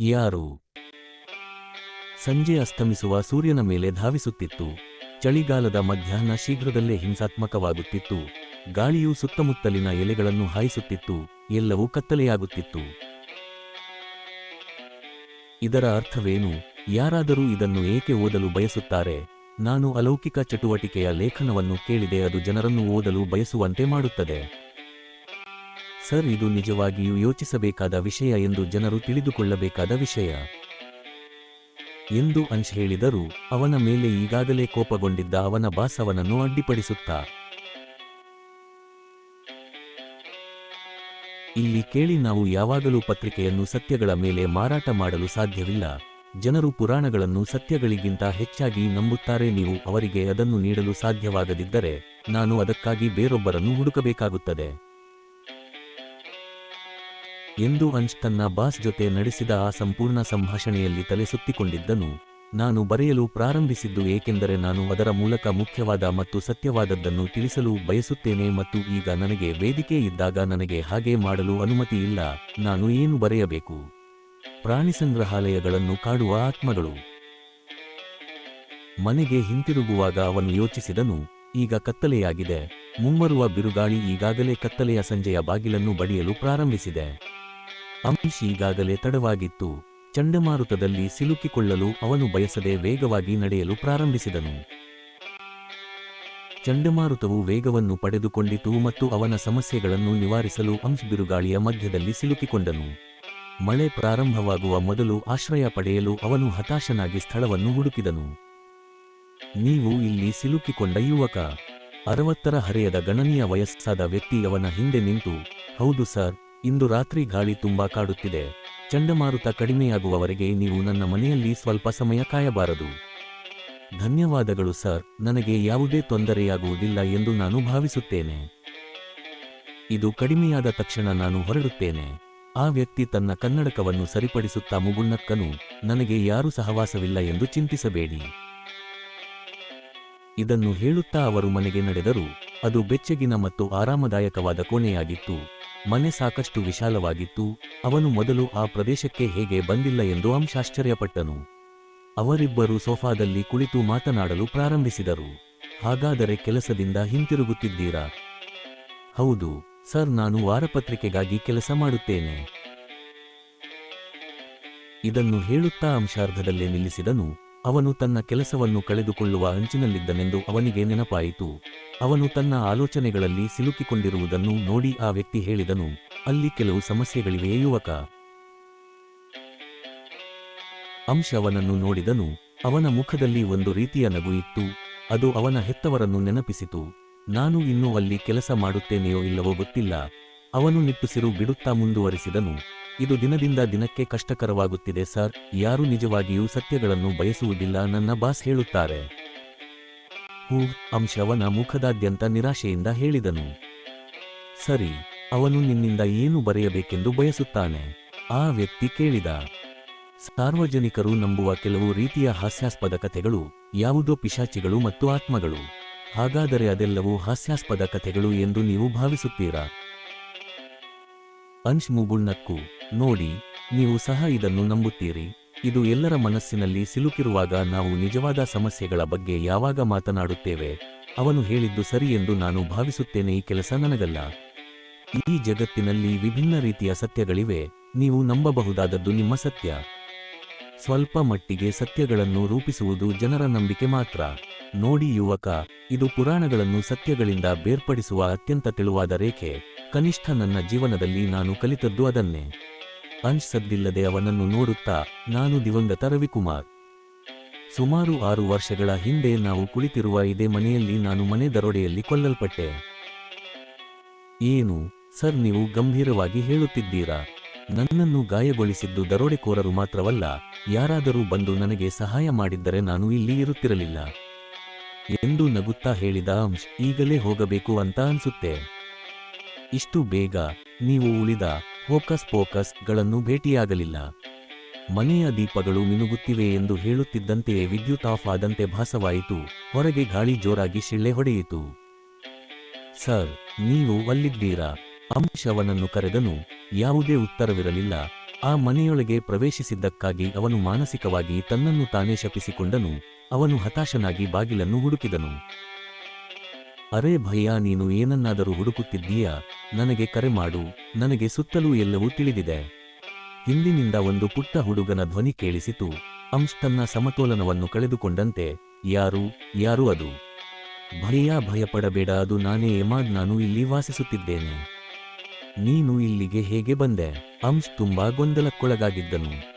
ಯಾರು? ಸಂಜೆ ಅಸ್ತಮಿಸುವ ಸೂರ್ಯನ ಮೇಲೆ ಧಾವಿಸುತ್ತಿತ್ತು. ಚಳಿಗಾಲದ ಮಧ್ಯಾಹ್ನ ಶೀಘ್ರದಲ್ಲೇ ಹಿಂಸಾತ್ಮಕವಾಗುತ್ತಿತ್ತು. ಗಾಳಿಯು ಸುತ್ತಮುತ್ತಲಿನ ಎಲೆಗಳನ್ನು ಹಾಯಿಸುತ್ತಿತ್ತು. ಎಲ್ಲವೂ ಕತ್ತಲೆಯಾಗುತ್ತಿತ್ತು. ಇದರ ಅರ್ಥವೇನು? ಯಾರಾದರೂ ಇದನ್ನು ಏಕೆ ಓದಲು ಬಯಸುತ್ತಾರೆ? ನಾನು ಅಲೌಕಿಕ ಚಟುವಟಿಕೆಯ ಲೇಖನವನ್ನು ಕೇಳಿದೆ, ಅದು ಜನರನ್ನು ಓದಲು ಬಯಸುವಂತೆ ಮಾಡುತ್ತದೆ. ಸರ್, ಇದು ನಿಜವಾಗಿಯೂ ಯೋಚಿಸಬೇಕಾದ ವಿಷಯ ಎಂದು ಜನರು ತಿಳಿದುಕೊಳ್ಳಬೇಕಾದ ವಿಷಯ. ಎಂದು ಅಂಶ್ ಹೇಳಿದರು, ಅವನ ಮೇಲೆ ಈಗಾಗಲೇ ಕೋಪಗೊಂಡಿದ್ದ ಅವನ ಬಾಸವನನ್ನು ಅಡ್ಡಿಪಡಿಸುತ್ತಾ. ಇಲ್ಲಿ ಕೇಳಿ ನಾವು ಯಾವಾಗಲೂ ಪತ್ರಿಕೆಯನ್ನು ಸತ್ಯಗಳ ಮೇಲೆ ಮಾರಾಟ ಮಾಡಲು ಸಾಧ್ಯವಿಲ್ಲ. ಜನರು ಪುರಾಣಗಳನ್ನು ಸತ್ಯಗಳಿಗಿಂತ ಹೆಚ್ಚಾಗಿ ನಂಬುತ್ತಾರೆ, ನೀವು ಅವರಿಗೆ ಅದನ್ನು ನೀಡಲು ಸಾಧ್ಯವಾಗದಿದ್ದರೆ ನಾನು ಅದಕ್ಕಾಗಿ ಬೇರೊಬ್ಬರನ್ನು ಹುಡುಕಬೇಕಾಗುತ್ತದೆ. ಎಂದು ಅಂಶ್ ತನ್ನ ಬಾಸ್ ಜೊತೆ ನಡೆಸಿದ ಆ ಸಂಪೂರ್ಣ ಸಂಭಾಷಣೆಯಲ್ಲಿ ತಲೆ ಸುತ್ತಿಕೊಂಡಿದ್ದನು ನಾನು ಬರೆಯಲು ಪ್ರಾರಂಭಿಸಿದ್ದು ಏಕೆಂದರೆ ನಾನು ಅದರ ಮೂಲಕ ಮುಖ್ಯವಾದ ಮತ್ತು ಸತ್ಯವಾದದ್ದನ್ನು ತಿಳಿಸಲು ಬಯಸುತ್ತೇನೆ ಮತ್ತು ಈಗ ನನಗೆ ವೇದಿಕೆ ಇದ್ದಾಗ ನನಗೆ ಹಾಗೆ ಮಾಡಲು ಅನುಮತಿ ಇಲ್ಲ. ನಾನು ಏನು ಬರೆಯಬೇಕು? ಪ್ರಾಣಿ ಸಂಗ್ರಹಾಲಯಗಳನ್ನು ಕಾಡುವ ಆತ್ಮಗಳು. ಮನೆಗೆ ಹಿಂತಿರುಗುವಾಗ ಅವನು ಯೋಚಿಸಿದನು, ಈಗ ಕತ್ತಲೆಯಾಗಿದೆ. ಮುಂಬರುವ ಬಿರುಗಾಳಿ ಈಗಾಗಲೇ ಕತ್ತಲೆಯ ಸಂಜೆಯ ಬಾಗಿಲನ್ನು ಬಡಿಯಲು ಪ್ರಾರಂಭಿಸಿದೆ. ಅಂಶ್ ಈಗಾಗಲೇ ತಡವಾಗಿತ್ತು. ಚಂಡಮಾರುತದಲ್ಲಿ ಸಿಲುಕಿಕೊಳ್ಳಲು ಅವನು ಬಯಸದೆ ವೇಗವಾಗಿ ನಡೆಯಲು ಪ್ರಾರಂಭಿಸಿದನು. ಚಂಡಮಾರುತವು ವೇಗವನ್ನು ಪಡೆದುಕೊಂಡಿತು ಮತ್ತು ಅವನ ಸಮಸ್ಯೆಗಳನ್ನು ನಿವಾರಿಸಲು ಅಂಶ್ ಬಿರುಗಾಳಿಯ ಮಧ್ಯದಲ್ಲಿ ಸಿಲುಕಿಕೊಂಡನು. ಮಳೆ ಪ್ರಾರಂಭವಾಗುವ ಮೊದಲು ಆಶ್ರಯ ಪಡೆಯಲು ಅವನು ಹತಾಶನಾಗಿ ಸ್ಥಳವನ್ನು ಹುಡುಕಿದನು. ನೀವು ಇಲ್ಲಿ ಸಿಲುಕಿಕೊಂಡ ಯುವಕ. ಅರವತ್ತರ ಹರೆಯದ ಗಣನೀಯ ವಯಸ್ಸಾದ ವ್ಯಕ್ತಿ ಅವನ ಹಿಂದೆ ನಿಂತು, ಹೌದು ಸರ್ ಇಂದು ರಾತ್ರಿ ಗಾಳಿ ತುಂಬಾ ಕಾಡುತ್ತಿದೆ. ಚಂಡಮಾರುತ ಕಡಿಮೆಯಾಗುವವರೆಗೆ ನೀವು ನನ್ನ ಮನೆಯಲ್ಲಿ ಸ್ವಲ್ಪ ಸಮಯ ಕಾಯಬಾರದು. ಧನ್ಯವಾದಗಳು ಸರ್, ನನಗೆ ಯಾವುದೇ ತೊಂದರೆಯಾಗುವುದಿಲ್ಲ ಎಂದು ನಾನು ಭಾವಿಸುತ್ತೇನೆ. ಇದು ಕಡಿಮೆಯಾದ ತಕ್ಷಣ ನಾನು ಹೊರಡುತ್ತೇನೆ. ಆ ವ್ಯಕ್ತಿ ತನ್ನ ಕನ್ನಡಕವನ್ನು ಸರಿಪಡಿಸುತ್ತಾ ಮುಗುಣ್ಣಕ್ಕನು ನನಗೆ ಯಾರೂ ಸಹವಾಸವಿಲ್ಲ ಎಂದು ಚಿಂತಿಸಬೇಡಿ. ಇದನ್ನು ಹೇಳುತ್ತಾ ಅವರು ಮನೆಗೆ ನಡೆದರು. ಅದು ಬೆಚ್ಚಗಿನ ಮತ್ತು ಆರಾಮದಾಯಕವಾದ ಕೋಣೆಯಾಗಿತ್ತು. ಮನೆ ಸಾಕಷ್ಟು ವಿಶಾಲವಾಗಿತ್ತು, ಅವನು ಮೊದಲು ಆ ಪ್ರದೇಶಕ್ಕೆ ಹೇಗೆ ಬಂದಿಲ್ಲ ಎಂದು ಅಂಶಾಶ್ಚರ್ಯಪಟ್ಟನು. ಅವರಿಬ್ಬರು ಸೋಫಾದಲ್ಲಿ ಕುಳಿತು ಮಾತನಾಡಲು ಪ್ರಾರಂಭಿಸಿದರು. ಹಾಗಾದರೆ ಕೆಲಸದಿಂದ ಹಿಂತಿರುಗುತ್ತಿದ್ದೀರಾ? ಹೌದು, ಸರ್, ನಾನು ವಾರಪತ್ರಿಕೆಗಾಗಿ ಕೆಲಸ ಮಾಡುತ್ತೇನೆ. ಇದನ್ನು ಹೇಳುತ್ತಾ ಅಂಶಾರ್ಧದಲ್ಲೇ ನಿಲ್ಲಿಸಿದನು. ಅವನು ತನ್ನ ಕೆಲಸವನ್ನು ಕಳೆದುಕೊಳ್ಳುವ ಅಂಚಿನಲ್ಲಿದ್ದನೆಂದು ಅವನಿಗೆ ನೆನಪಾಯಿತು. ಅವನು ತನ್ನ ಆಲೋಚನೆಗಳಲ್ಲಿ ಸಿಲುಕಿಕೊಂಡಿರುವುದನ್ನು ನೋಡಿ ಆ ವ್ಯಕ್ತಿ ಹೇಳಿದನು, ಅಲ್ಲಿ ಕೆಲವು ಸಮಸ್ಯೆಗಳಿವೆ ಯುವಕ. ಅಂಶ ಅವನನ್ನು ನೋಡಿದನು, ಅವನ ಮುಖದಲ್ಲಿ ಒಂದು ರೀತಿಯ ನಗು ಇತ್ತು, ಅದು ಅವನ ಹೆತ್ತವರನ್ನು ನೆನಪಿಸಿತು, ನಾನು ಇನ್ನೂ ಅಲ್ಲಿ ಕೆಲಸ ಮಾಡುತ್ತೇನೆಯೋ ಇಲ್ಲವೋ ಗೊತ್ತಿಲ್ಲ, ಅವನು ನಿಟ್ಟುಸಿರು ಬಿಡುತ್ತಾ ಮುಂದುವರಿಸಿದನು, ಇದು ದಿನದಿಂದ ದಿನಕ್ಕೆ ಕಷ್ಟಕರವಾಗುತ್ತಿದೆ ಸರ್, ಯಾರು ನಿಜವಾಗಿಯೂ ಸತ್ಯಗಳನ್ನು ಬಯಸುವುದಿಲ್ಲ ನನ್ನ ಬಾಸ್ ಹೇಳುತ್ತಾರೆ. ಹೂ ಅಂಶವನ ಮುಖದಾದ್ಯಂತ ನಿರಾಶೆಯಿಂದ ಹೇಳಿದನು. ಸರಿ, ಅವನು ನಿನ್ನಿಂದ ಏನು ಬರೆಯಬೇಕೆಂದು ಬಯಸುತ್ತಾನೆ? ಆ ವ್ಯಕ್ತಿ ಕೇಳಿದ. ಸಾರ್ವಜನಿಕರು ನಂಬುವ ಕೆಲವು ರೀತಿಯ ಹಾಸ್ಯಾಸ್ಪದ ಕಥೆಗಳು, ಯಾವುದೋ ಪಿಶಾಚಿಗಳು ಮತ್ತು ಆತ್ಮಗಳು. ಹಾಗಾದರೆ ಅದೆಲ್ಲವೂ ಹಾಸ್ಯಾಸ್ಪದ ಕಥೆಗಳು ಎಂದು ನೀವು ಭಾವಿಸುತ್ತೀರಾ? ಅಂಶ್ ಮುಗುಳ್ನಕ್ಕು, ನೋಡಿ, ನೀವು ಸಹ ಇದನ್ನು ನಂಬುತ್ತೀರಿ. ಇದು ಎಲ್ಲರ ಮನಸ್ಸಿನಲ್ಲಿ ಸಿಲುಕಿರುವಾಗ ನಾವು ನಿಜವಾದ ಸಮಸ್ಯೆಗಳ ಬಗ್ಗೆ ಯಾವಾಗ ಮಾತನಾಡುತ್ತೇವೆ? ಅವನು ಹೇಳಿದ್ದು ಸರಿ ಎಂದು ನಾನು ಭಾವಿಸುತ್ತೇನೆ, ಈ ಕೆಲಸ ನನಗಲ್ಲ. ಈ ಜಗತ್ತಿನಲ್ಲಿ ವಿಭಿನ್ನ ರೀತಿಯ ಸತ್ಯಗಳಿವೆ, ನೀವು ನಂಬಬಹುದಾದದ್ದು ನಿಮ್ಮ ಸತ್ಯ. ಸ್ವಲ್ಪ ಮಟ್ಟಿಗೆ ಸತ್ಯಗಳನ್ನು ರೂಪಿಸುವುದು ಜನರ ನಂಬಿಕೆ ಮಾತ್ರ. ನೋಡಿ ಯುವಕ, ಇದು ಪುರಾಣಗಳನ್ನು ಸತ್ಯಗಳಿಂದ ಬೇರ್ಪಡಿಸುವ ಅತ್ಯಂತ ತೆಳುವಾದ ರೇಖೆ. ಕನಿಷ್ಠ ನನ್ನ ಜೀವನದಲ್ಲಿ ನಾನು ಕಲಿತದ್ದು ಅದನ್ನೇ. ಅಂಶ್ ಸದ್ದಿಲ್ಲದೆ ಅವನನ್ನು ನೋಡುತ್ತಾ, ನಾನು ದಿವಂಗತ ರವಿಕುಮಾರ್. ಸುಮಾರು ಆರು ವರ್ಷಗಳ ಹಿಂದೆ ನಾವು ಕುಳಿತಿರುವ ಇದೇ ಮನೆಯಲ್ಲಿ ನಾನು ಮನೆ ದರೋಡೆಯಲ್ಲಿ ಕೊಲ್ಲಲ್ಪಟ್ಟೆ. ಏನು, ಸರ್, ನೀವು ಗಂಭೀರವಾಗಿ ಹೇಳುತ್ತಿದ್ದೀರಾ? ನನ್ನನ್ನು ಗಾಯಗೊಳಿಸಿದ್ದು ದರೋಡೆಕೋರರು ಮಾತ್ರವಲ್ಲ, ಯಾರಾದರೂ ಬಂದು ನನಗೆ ಸಹಾಯ ಮಾಡಿದ್ದರೆ ನಾನು ಇಲ್ಲಿ ಇರುತ್ತಿರಲಿಲ್ಲ. ಎಂದು ನಗುತ್ತಾ ಹೇಳಿದ ಅಂಶ್, ಈಗಲೇ ಹೋಗಬೇಕು ಅಂತ ಅನ್ಸುತ್ತೆ. ಇಷ್ಟು ಬೇಗ, ನೀವು ಉಳಿದ ಹೋಕಸ್ ಪೋಕಸ್ಗಳನ್ನು ಭೇಟಿಯಾಗಲಿಲ್ಲ. ಮನೆಯ ದೀಪಗಳು ಮಿನುಗುತ್ತಿವೆ ಎಂದು ಹೇಳುತ್ತಿದ್ದಂತೆಯೇ ವಿದ್ಯುತ್ ಆಫ್ ಆದಂತೆ ಭಾಸವಾಯಿತು. ಹೊರಗೆ ಗಾಳಿ ಜೋರಾಗಿ ಶಿಳ್ಳೆ ಹೊಡೆಯಿತು. ಸರ್, ನೀವು ಅಲ್ಲಿದ್ದೀರಾ? ಅಂಶವನನ್ನು ಕರೆದನು, ಯಾವುದೇ ಉತ್ತರವಿರಲಿಲ್ಲ. ಆ ಮನೆಯೊಳಗೆ ಪ್ರವೇಶಿಸಿದ್ದಕ್ಕಾಗಿ ಅವನು ಮಾನಸಿಕವಾಗಿ ತನ್ನನ್ನು ತಾನೇ ಶಪಿಸಿಕೊಂಡನು. ಅವನು ಹತಾಶನಾಗಿ ಬಾಗಿಲನ್ನು ಹುಡುಕಿದನು. ಅರೇ ಭಯ್ಯ, ನೀನು ಏನನ್ನಾದರೂ ಹುಡುಕುತ್ತಿದ್ದೀಯಾ? ನನಗೆ ಕರೆ ಮಾಡು, ನನಗೆ ಸುತ್ತಲೂ ಎಲ್ಲವೂ ತಿಳಿದಿದೆ. ಹಿಂದಿನಿಂದ ಒಂದು ಪುಟ್ಟ ಹುಡುಗನ ಧ್ವನಿ ಕೇಳಿಸಿತು. ಅಂಶ್ ತನ್ನ ಸಮತೋಲನವನ್ನು ಕಳೆದುಕೊಂಡಂತೆ, ಯಾರು ಯಾರು ಅದು? ಭಯ ಭಯಪಡಬೇಡ, ಅದು ನಾನೇ, ಎಮಾದ್ ನಾನು ಇಲ್ಲಿ ವಾಸಿಸುತ್ತಿದ್ದೇನೆ. ನೀನು ಇಲ್ಲಿಗೆ ಹೇಗೆ ಬಂದೆ? ಅಂಶ್ ತುಂಬಾ ಗೊಂದಲಕ್ಕೊಳಗಾಗಿದ್ದನು.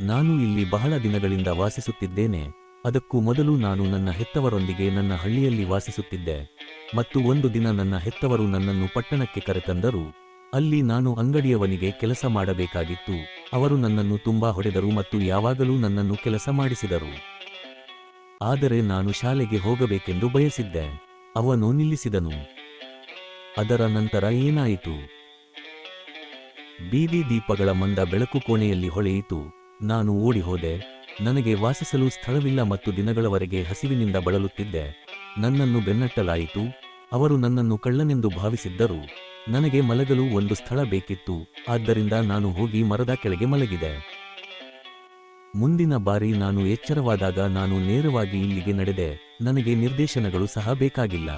ನಾನು ಇಲ್ಲಿ ಬಹಳ ದಿನಗಳಿಂದ ವಾಸಿಸುತ್ತಿದ್ದೇನೆ. ಅದಕ್ಕೂ ಮೊದಲು ನಾನು ನನ್ನ ಹೆತ್ತವರೊಂದಿಗೆ ನನ್ನ ಹಳ್ಳಿಯಲ್ಲಿ ವಾಸಿಸುತ್ತಿದ್ದೆ ಮತ್ತು ಒಂದು ದಿನ ನನ್ನ ಹೆತ್ತವರು ನನ್ನನ್ನು ಪಟ್ಟಣಕ್ಕೆ ಕರೆತಂದರು. ಅಲ್ಲಿ ನಾನು ಅಂಗಡಿಯವನಿಗೆ ಕೆಲಸ ಮಾಡಬೇಕಾಗಿತ್ತು. ಅವರು ನನ್ನನ್ನು ತುಂಬಾ ಹೊಡೆದರು ಮತ್ತು ಯಾವಾಗಲೂ ನನ್ನನ್ನು ಕೆಲಸ ಮಾಡಿಸಿದರು. ಆದರೆ ನಾನು ಶಾಲೆಗೆ ಹೋಗಬೇಕೆಂದು ಬಯಸಿದ್ದೆ. ಅವನು ನಿಲ್ಲಿಸಿದನು. ಅದರ ನಂತರ ಏನಾಯಿತು? ಬೀದಿ ದೀಪಗಳ ಮಂದ ಬೆಳಕು ಕೋಣೆಯಲ್ಲಿ ಹೊಳೆಯಿತು. ನಾನು ಓಡಿಹೋದೆ. ನನಗೆ ವಾಸಿಸಲು ಸ್ಥಳವಿಲ್ಲ ಮತ್ತು ದಿನಗಳವರೆಗೆ ಹಸಿವಿನಿಂದ ಬಳಲುತ್ತಿದ್ದೆ. ನನ್ನನ್ನು ಬೆನ್ನಟ್ಟಲಾಯಿತು. ಅವರು ನನ್ನನ್ನು ಕಳ್ಳನೆಂದು ಭಾವಿಸಿದ್ದರು. ನನಗೆ ಮಲಗಲು ಒಂದು ಸ್ಥಳ ಬೇಕಿತ್ತು. ಆದ್ದರಿಂದ ನಾನು ಹೋಗಿ ಮರದ ಕೆಳಗೆ ಮಲಗಿದೆ. ಮುಂದಿನ ಬಾರಿ ನಾನು ಎಚ್ಚರವಾದಾಗ ನಾನು ನೇರವಾಗಿ ಇಲ್ಲಿಗೆ ನಡೆದೆ. ನನಗೆ ನಿರ್ದೇಶನಗಳು ಸಹ ಬೇಕಾಗಿಲ್ಲ.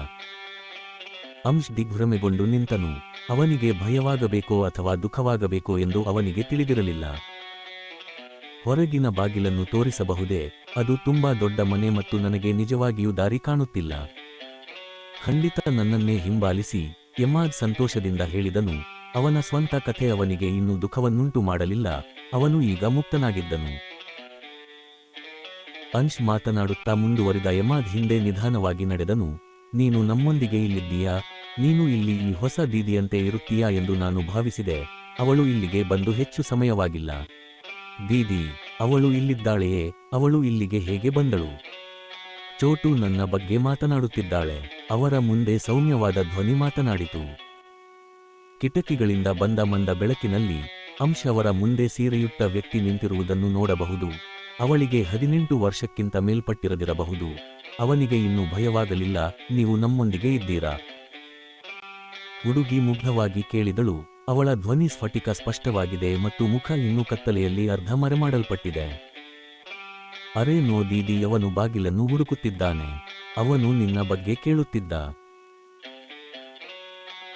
ಅಂಶ್ ದಿಗ್ಭ್ರಮೆಗೊಂಡು ನಿಂತನು. ಅವನಿಗೆ ಭಯವಾಗಬೇಕೋ ಅಥವಾ ದುಃಖವಾಗಬೇಕೋ ಎಂದು ಅವನಿಗೆ ತಿಳಿದಿರಲಿಲ್ಲ. ಹೊರಗಿನ ಬಾಗಿಲನ್ನು ತೋರಿಸಬಹುದೇ? ಅದು ತುಂಬಾ ದೊಡ್ಡ ಮನೆ ಮತ್ತು ನನಗೆ ನಿಜವಾಗಿಯೂ ದಾರಿ ಕಾಣುತ್ತಿಲ್ಲ. ಖಂಡಿತ ನನ್ನನ್ನೇ ಹಿಂಬಾಲಿಸಿ ಎಮ್ಮಾದ್ ಸಂತೋಷದಿಂದ ಹೇಳಿದನು. ಅವನ ಸ್ವಂತ ಕಥೆ ಅವನಿಗೆ ಇನ್ನೂ ದುಃಖವನ್ನುಂಟು ಮಾಡಲಿಲ್ಲ. ಅವನು ಈಗ ಮುಕ್ತನಾಗಿದ್ದನು. ಅಂಶ್ ಮಾತನಾಡುತ್ತಾ ಮುಂದುವರಿದ ಎಮಾದ್ ಹಿಂದೆ ನಿಧಾನವಾಗಿ ನಡೆದನು. ನೀನು ನಮ್ಮೊಂದಿಗೆ ಇಲ್ಲಿದ್ದೀಯಾ? ನೀನು ಇಲ್ಲಿ ಈ ಹೊಸ ದೀದಿಯಂತೆ ಇರುತ್ತೀಯಾ ಎಂದು ನಾನು ಭಾವಿಸಿದೆ. ಅವಳು ಇಲ್ಲಿಗೆ ಬಂದು ಹೆಚ್ಚು ಸಮಯವಾಗಿಲ್ಲ. ದೀದಿ, ಅವಳು ಇಲ್ಲಿದ್ದಾಳೆಯೇ? ಅವಳು ಇಲ್ಲಿಗೆ ಹೇಗೆ ಬಂದಳು? ಚೋಟು ನನ್ನ ಬಗ್ಗೆ ಮಾತನಾಡುತ್ತಿದ್ದಾಳೆ. ಅವರ ಮುಂದೆ ಸೌಮ್ಯವಾದ ಧ್ವನಿ ಮಾತನಾಡಿತು. ಕಿಟಕಿಗಳಿಂದ ಬಂದ ಮಂದ ಬೆಳಕಿನಲ್ಲಿ ಅಂಶ ಅವರ ಮುಂದೆ ಸೀರೆಯುಟ್ಟ ವ್ಯಕ್ತಿ ನಿಂತಿರುವುದನ್ನು ನೋಡಬಹುದು. ಅವಳಿಗೆ ಹದಿನೆಂಟು ವರ್ಷಕ್ಕಿಂತ ಮೇಲ್ಪಟ್ಟಿರದಿರಬಹುದು. ಅವನಿಗೆ ಇನ್ನೂ ಭಯವಾಗಲಿಲ್ಲ. ನೀವು ನಮ್ಮೊಂದಿಗೆ ಇದ್ದೀರಾ? ಹುಡುಗಿ ಮುಗ್ಧವಾಗಿ ಕೇಳಿದಳು. ಅವಳ ಧ್ವನಿ ಸ್ಫಟಿಕ ಸ್ಪಷ್ಟವಾಗಿದೆ ಮತ್ತು ಮುಖ ಇನ್ನೂ ಕತ್ತಲೆಯಲ್ಲಿ ಅರ್ಧ ಮರೆಮಾಡಲ್ಪಟ್ಟಿದೆ. ಅರೆ ನೋ ದೀದಿ, ಅವನು ಬಾಗಿಲನ್ನು ಹುಡುಕುತ್ತಿದ್ದಾನೆ. ಅವನು ನಿನ್ನ ಬಗ್ಗೆ ಕೇಳುತ್ತಿದ್ದ.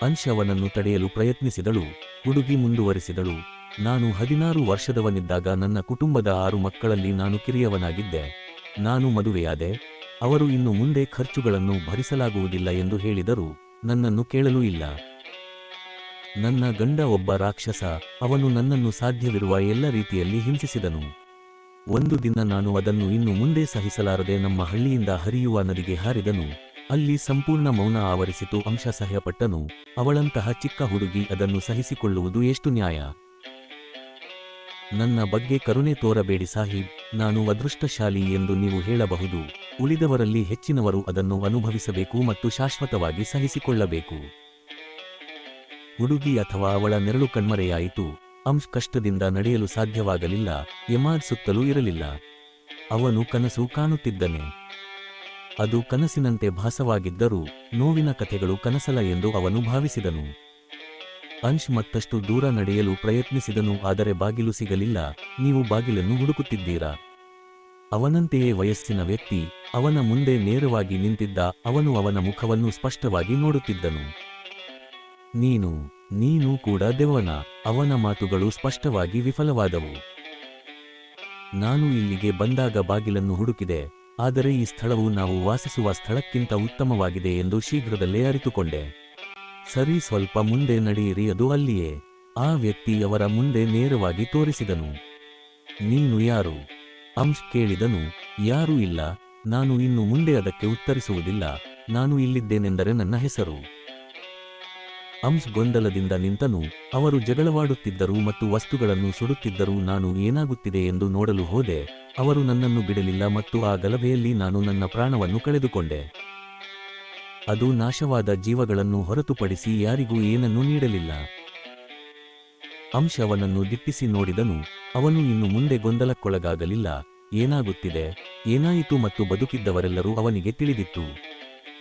ಅಂಶ್ ಅವನನ್ನು ತಡೆಯಲು ಪ್ರಯತ್ನಿಸಿದಳು, ಹುಡುಗಿ ಮುಂದುವರಿಸಿದಳು. ನಾನು ಹದಿನಾರು ವರ್ಷದವನಿದ್ದಾಗ ನನ್ನ ಕುಟುಂಬದ ಆರು ಮಕ್ಕಳಲ್ಲಿ ನಾನು ಕಿರಿಯವನಾಗಿದ್ದೆ. ನಾನು ಮದುವೆಯಾದೆ. ಅವರು ಇನ್ನು ಮುಂದೆ ಖರ್ಚುಗಳನ್ನು ಭರಿಸಲಾಗುವುದಿಲ್ಲ ಎಂದು ಹೇಳಿದರು ನನ್ನನ್ನು ಕೇಳಲೂ ಇಲ್ಲ. ನನ್ನ ಗಂಡ ಒಬ್ಬ ರಾಕ್ಷಸ, ಅವನು ನನ್ನನ್ನು ಸಾಧ್ಯವಿರುವ ಎಲ್ಲ ರೀತಿಯಲ್ಲಿ ಹಿಂಸಿಸಿದನು. ಒಂದು ದಿನ ನಾನು ಅದನ್ನು ಇನ್ನು ಮುಂದೆ ಸಹಿಸಲಾರದೆ ನಮ್ಮ ಹಳ್ಳಿಯಿಂದ ಹರಿಯುವ ನದಿಗೆ ಹಾರಿದನು. ಅಲ್ಲಿ ಸಂಪೂರ್ಣ ಮೌನ ಆವರಿಸಿತು ಅಂಶ ಸಹ್ಯಪಟ್ಟನು ಅವಳಂತಹ ಚಿಕ್ಕ ಹುಡುಗಿ ಅದನ್ನು ಸಹಿಸಿಕೊಳ್ಳುವುದು ಎಷ್ಟು ನ್ಯಾಯ? ನನ್ನ ಬಗ್ಗೆ ಕರುಣೆ ತೋರಬೇಡಿ ಸಾಹಿಬ್, ನಾನು ಅದೃಷ್ಟಶಾಲಿ ಎಂದು ನೀವು ಹೇಳಬಹುದು. ಉಳಿದವರಲ್ಲಿ ಹೆಚ್ಚಿನವರು ಅದನ್ನು ಅನುಭವಿಸಬೇಕು ಮತ್ತು ಶಾಶ್ವತವಾಗಿ ಸಹಿಸಿಕೊಳ್ಳಬೇಕು. ಹುಡುಗಿ ಅಥವಾ ಅವಳ ನೆರಳು ಕಣ್ಮರೆಯಾಯಿತು. ಅಂಶ್ ಕಷ್ಟದಿಂದ ನಡೆಯಲು ಸಾಧ್ಯವಾಗಲಿಲ್ಲ. ಎಮಾದ್ ಸುತ್ತಲೂ ಇರಲಿಲ್ಲ. ಅವನು ಕನಸು ಕಾಣುತ್ತಿದ್ದನೆ. ಅದು ಕನಸಿನಂತೆ ಭಾಸವಾಗಿದ್ದರೂ ನೋವಿನ ಕಥೆಗಳು ಕನಸಲ ಎಂದು ಅವನು ಭಾವಿಸಿದನು. ಅಂಶ್ ಮತ್ತಷ್ಟು ದೂರ ನಡೆಯಲು ಪ್ರಯತ್ನಿಸಿದನು, ಆದರೆ ಬಾಗಿಲು ಸಿಗಲಿಲ್ಲ. ನೀವು ಬಾಗಿಲನ್ನು ಹುಡುಕುತ್ತಿದ್ದೀರಾ? ಅವನಂತೆಯೇ ವಯಸ್ಸಿನ ವ್ಯಕ್ತಿ, ಅವನ ಮುಂದೆ ನೇರವಾಗಿ ನಿಂತಿದ್ದ ಅವನು ಅವನ ಮುಖವನ್ನು ಸ್ಪಷ್ಟವಾಗಿ ನೋಡುತ್ತಿದ್ದನು. ನೀನು ನೀನು ಕೂಡ ದೆವ್ವನ, ಅವನ ಮಾತುಗಳು ಸ್ಪಷ್ಟವಾಗಿ ವಿಫಲವಾದವು. ನಾನು ಇಲ್ಲಿಗೆ ಬಂದಾಗ ಬಾಗಿಲನ್ನು ಹುಡುಕಿದೆ, ಆದರೆ ಈ ಸ್ಥಳವು ನಾವು ವಾಸಿಸುವ ಸ್ಥಳಕ್ಕಿಂತ ಉತ್ತಮವಾಗಿದೆ ಎಂದು ಶೀಘ್ರದಲ್ಲೇ ಅರಿತುಕೊಂಡೆ. ಸರಿ, ಸ್ವಲ್ಪ ಮುಂದೆ ನಡೆಯಿರಿ, ಅದು ಅಲ್ಲಿಯೇ. ಆ ವ್ಯಕ್ತಿ ಅವರ ಮುಂದೆ ನೇರವಾಗಿ ತೋರಿಸಿದನು. ನೀನು ಯಾರು? ಅಂಶ್ ಕೇಳಿದನು. ಯಾರೂ ಇಲ್ಲ, ನಾನು ಇನ್ನು ಮುಂದೆ ಅದಕ್ಕೆ ಉತ್ತರಿಸುವುದಿಲ್ಲ. ನಾನು ಇಲ್ಲಿದ್ದೇನೆಂದರೆ ನನ್ನ ಹೆಸರು. ಅಂಶ್ ಗೊಂದಲದಿಂದ ನಿಂತನು, ಅವರು ಜಗಳವಾಡುತ್ತಿದ್ದರು ಮತ್ತು ವಸ್ತುಗಳನ್ನು ಸುಡುತ್ತಿದ್ದರು ನಾನು ಏನಾಗುತ್ತಿದೆ ಎಂದು ನೋಡಲು ಹೋದೆ, ಅವರು ನನ್ನನ್ನು ಬಿಡಲಿಲ್ಲ ಮತ್ತು ಆ ಗಲಭೆಯಲ್ಲಿ ನಾನು ನನ್ನ ಪ್ರಾಣವನ್ನು ಕಳೆದುಕೊಂಡೆ. ಅದು ನಾಶವಾದ ಜೀವಗಳನ್ನು ಹೊರತುಪಡಿಸಿ ಯಾರಿಗೂ ಏನನ್ನೂ ನೀಡಲಿಲ್ಲ. ಅಂಶ್ ಅವನನ್ನು ದಿಟ್ಟಿಸಿ ನೋಡಿದನು, ಅವನು ಇನ್ನು ಮುಂದೆ ಗೊಂದಲಕ್ಕೊಳಗಾಗಲಿಲ್ಲ, ಏನಾಗುತ್ತಿದೆ, ಏನಾಯಿತು ಮತ್ತು ಬದುಕಿದ್ದವರೆಲ್ಲರೂ ಅವನಿಗೆ ತಿಳಿದಿತ್ತು.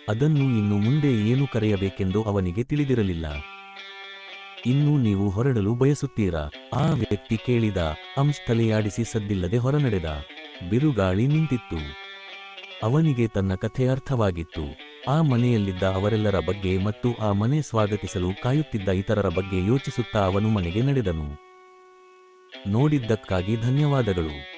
ಅದನ್ನು ಇನ್ನು ಮುಂದೆ ಏನು ಕರೆಯಬೇಕೆಂದು ಅವನಿಗೆ ತಿಳಿದಿರಲಿಲ್ಲ. ಇನ್ನೂ ನೀವು ಹೊರಡಲು ಬಯಸುತ್ತೀರಾ? ಆ ವ್ಯಕ್ತಿ ಕೇಳಿದ ಅಂಶ್ ತಲೆಯಾಡಿಸಿ ಸದ್ದಿಲ್ಲದೆ ಹೊರನಡೆದ. ಬಿರುಗಾಳಿ ನಿಂತಿತ್ತು. ಅವನಿಗೆ ತನ್ನ ಕಥೆ ಅರ್ಥವಾಗಿತ್ತು. ಆ ಮನೆಯಲ್ಲಿದ್ದ ಅವರೆಲ್ಲರ ಬಗ್ಗೆ ಮತ್ತು ಆ ಮನೆ ಸ್ವಾಗತಿಸಲು ಕಾಯುತ್ತಿದ್ದ ಇತರರ ಬಗ್ಗೆ ಯೋಚಿಸುತ್ತಾ ಅವನು ಮನೆಗೆ ನಡೆದನು. ನೋಡಿದ್ದಕ್ಕಾಗಿ ಧನ್ಯವಾದಗಳು.